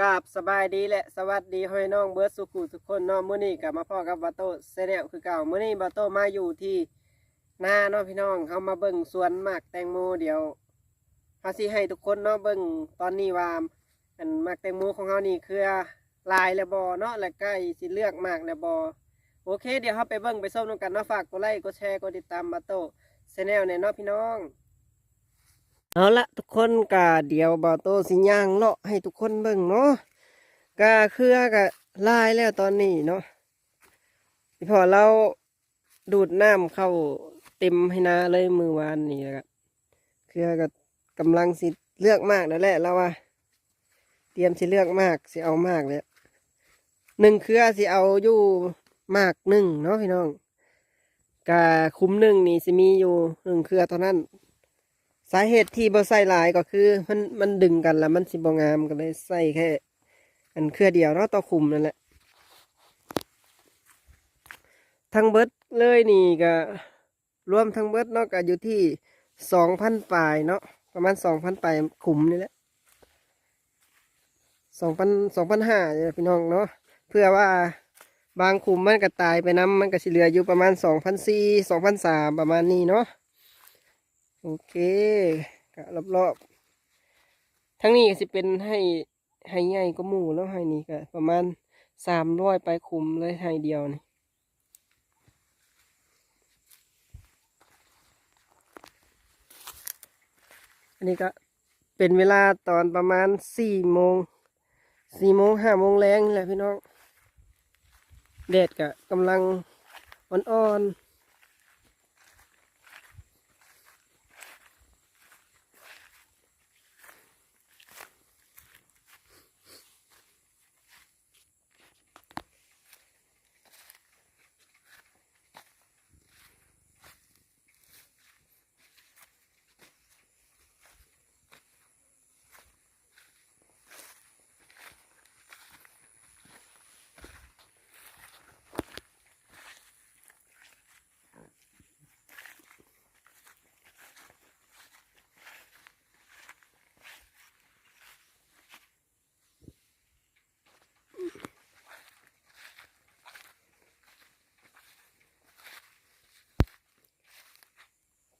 กราบสบายดีและสวัสดีห้อยน้องเบิร์ดสุขุทุกคนเนาะมื้อนี้กลับมาพ่อกับบาโต้เซเนลคือเก่ามื้อนี้บาโต้มาอยู่ที่หน้าเนาะพี่น้องเฮามาเบิ่งสวนหมากแตงโมเดี๋ยวเฮาสิให้ทุกคนเนาะเบิ่งตอนนี้ว่าอันหมากแตงโมของเฮานี่คือลายแล้วบ่เนาะและใกล้สิเลือกหมากแล้วบ่โอเค เดี๋ยวเฮาไปเบิ่งไปส้มกันเนาะฝากกดไลค์กดแชร์กดติดตามบาโต้เซเนลเนี่ยเนาะพี่น้อง เอาละทุกคนกะเดี๋ยวบอโตสิย่างเลาะให้ทุกคนเบิ่งเนาะกะเครือกะลายแล้วตอนนี้เนาะพอเราดูดน้ำเข้าเต็มให้นาเลยมือวานนี่นะครับเครือกะกำลังสิเลือกมากแล้วแหละเราว่าเตรียมสิเลือกมากสิเอามากเลยหนึ่งเครือสิเอาอยู่มากหนึ่งเนาะพี่น้องกะคุ้มหนึ่งนี่สิมีอยู่หนึ่งเครือเท่านั้น สาเหตุที่บ่ใส่หลายก็คือ มันมันดึงกันแล้วมันสิบ่งามก็เลยใส่แค่ อันเครือเดียวเนาะต่อคุมนั่นแหละทั้งเบิดเลยนี่ก็รวมทั้งเบิดเนาะก็อยู่ที่สองพันปลายเนาะประมาณสองพันปลายคุมนี่แหละสองพันสองพันห้าเนี่ยพี่น้องเนาะเพื่อว่าบางคุมมันก็ตายไปน้ำมันก็สิเหลืออยู่ประมาณสองพันสี่สองพันสามประมาณนี้เนาะ โอเคกะรอบๆทั้งนี้ก็สิเป็นให้ให้ใหญ่ก็หมู่แล้วให้นี่ก็ประมาณสามร้อยไปคุมเลยให้เดียวนี่อันนี้ก็เป็นเวลาตอนประมาณสี่โมงสี่โมงห้าโมงแรงนี่แหละพี่น้องแดดก็กำลังอ่อนๆ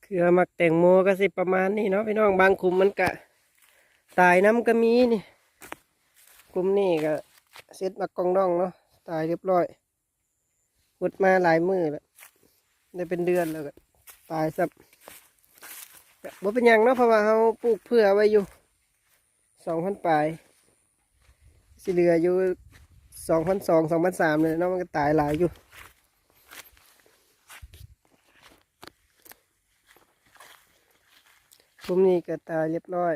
คือมักแตงโมก็สิประมาณนี้เนาะพี่น้องบางกลุ่มมันกะตายน้ำก็มีนี่กลุ่มนี้ก็เสร็จมักกองน่องเนาะตายเรียบร้อยวุดมาหลายมือแล้วได้เป็นเดือนแล้วก็ตายซับบ่เป็นยังเนาะเพราะว่าเขาปลูกเพื่อไว้อยู่สองพันปลายสิเหลืออยู่สองพันสองสองพันสามเลยเนาะมันก็ตายหลายอยู่ ปุ่มนี้ก็ตายเรียบร้อย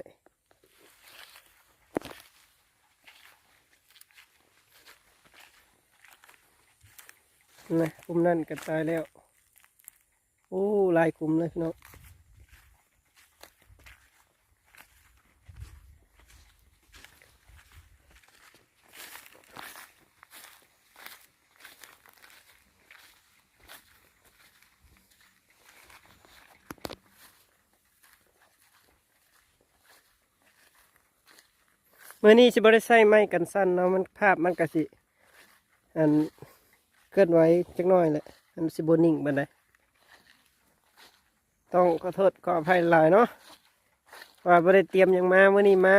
นะปุ่มนั่นก็ตายแล้ว โอ้ลายคุมเลยพี่น้อง เมื่อนี้สิบได้ใส่ไม้กันสั้นเนาะมันภาพมันก็สิ อันเคลื่อนไหวจักหน่อยแหละมันสิบนิ่งบันไดต้องขอโทษขออภัยหลายเนาะว่าบ่ได้เตรียมหยังมาเมื่อนี้มา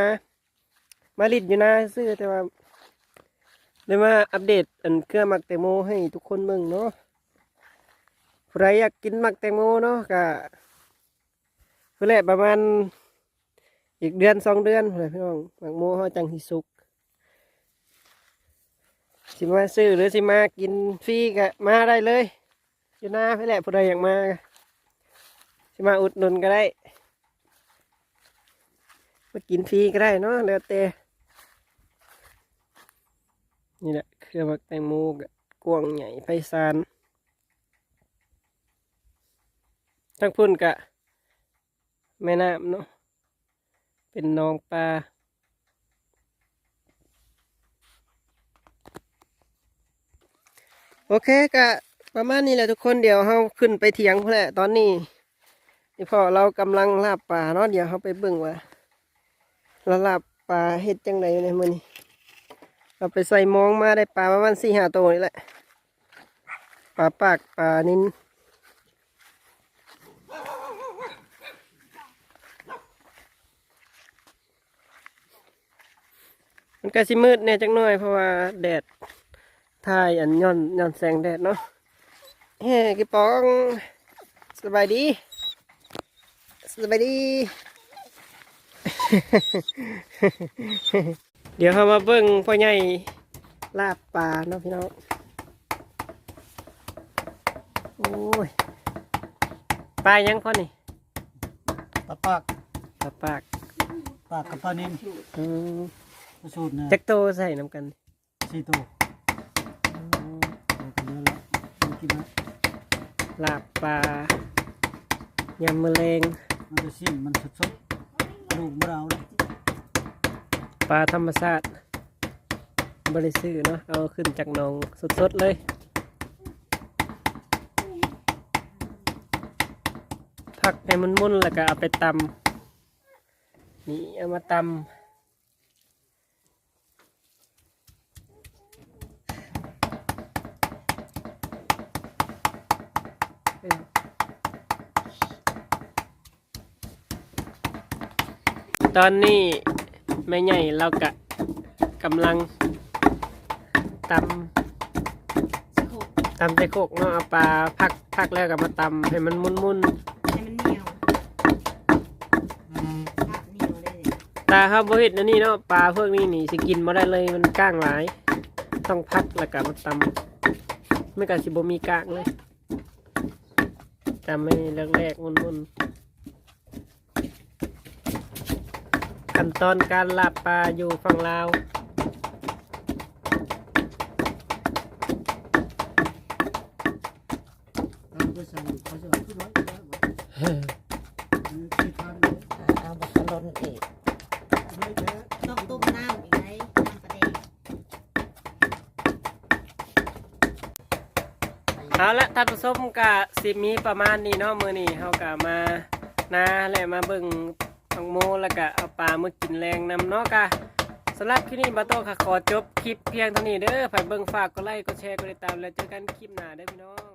มาลิดอยู่นะซื้อแต่ว่าเลยมาอัปเดตอันเครื่องมักแตงโมให้ทุกคนเบิ่งเนาะใครอยากกินมักแตงโมเนาะก็เพื่อแหละประมาณ อีกเดือนสองเดือนเลยพี่น้องหมักโมเขาจังหิสุกสิมาซื้อหรือสิมากินฟรีก็มาได้เลยอยู่หน้าพี่แหละผู้ใดอยากมาสิมาอุดหนุนก็ได้มากินฟรีก็ได้เนาะแล้วแต่นี่แหละเครือหมักแตงโมกกวางใหญ่ไพศาลทั้งพุ่นกะแม่น้ำเนาะ เป็นนองปลาโอเคกะประมาณนี้แหละทุกคนเดี๋ยวเราขึ้นไปเถียงพุ่นแหละตอนนี้นี่พอเรากำลังลาบปลาเนาะเดี๋ยวเราไปเบิ่งว่าเราลาบปลาเฮ็ดจังไดในมื้อนี้เราไปใส่มองมาได้ปลาประมาณสี่ห้าตัวนี่แหละปลาปากปลานิน มันก็สิมืดเนี่ยจักหน่อยเพราะว่าแดดถ่ายอันย้อนย้อนแสงแดดเนาะเฮ้กี่ปองสบายดีสบายดี เดี๋ยวเรามาเบิ่งพ่อใหญ่ลาบปลาเนาะพี่น้องโอ้ยปลายังพ่อนี่ปลาปากปลาปากปากกับปลานินอืมผ สูตรนะจักโตใส่น้ำกันสี่ตัวเอากันเยอะแล้วเอากินแล้วลาบปลายำมะเร็งมันจะสิ้นมันสดๆกระดูกมะเราเลยปลาธรรมชาติบริสุทธิ์เนาะเอาขึ้นจากหนองสดๆเลยผักให้มันมุนๆแล้วก็เอาไปตำนี่เอามาตำ ตอนนี้แม่ใหญ่เรากะกำลังตำตำใจโคกเนาะเอาปลาพักพักแล้วก็มาตำให้มันมุนๆให้มันเหนียวภาเหนียวเลยตาครับบ่เห็ดอันนี้เนาะปลาพวกนี้นี่สิกินบ่ได้เลยมันก้างหลาย ต้องพักแล้วก็มาตำไม่กันสิบ่มีกากเลยตำให้แรกๆมุนๆ ขั้นตอนการลาบปลาอยู่ฝั่งลาวเอาเขาจะเอาขึ้นไว้ก็ได้บ่มีที่ทานเลยเอาบักกะลนอีกไม่แท้ต้องต้มน้ำอีกไหมน้ำปลาแดงเอาละท่านผู้ชมกะสิมีประมาณนี้เนาะมือนี้เฮากะมานาและมาเบิ่ง ตังโมแล้วก็เอาปลามากินแรงนำเนาะกะสำหรับคลิปนี้บาโต้ค่ะขอจบคลิปเพียงเท่านี้เด้อฝากเบิ่งฝากกดไลค์กดแชร์กดติดตามแล้วเจอกันคลิปหน้าเด้อพี่น้อง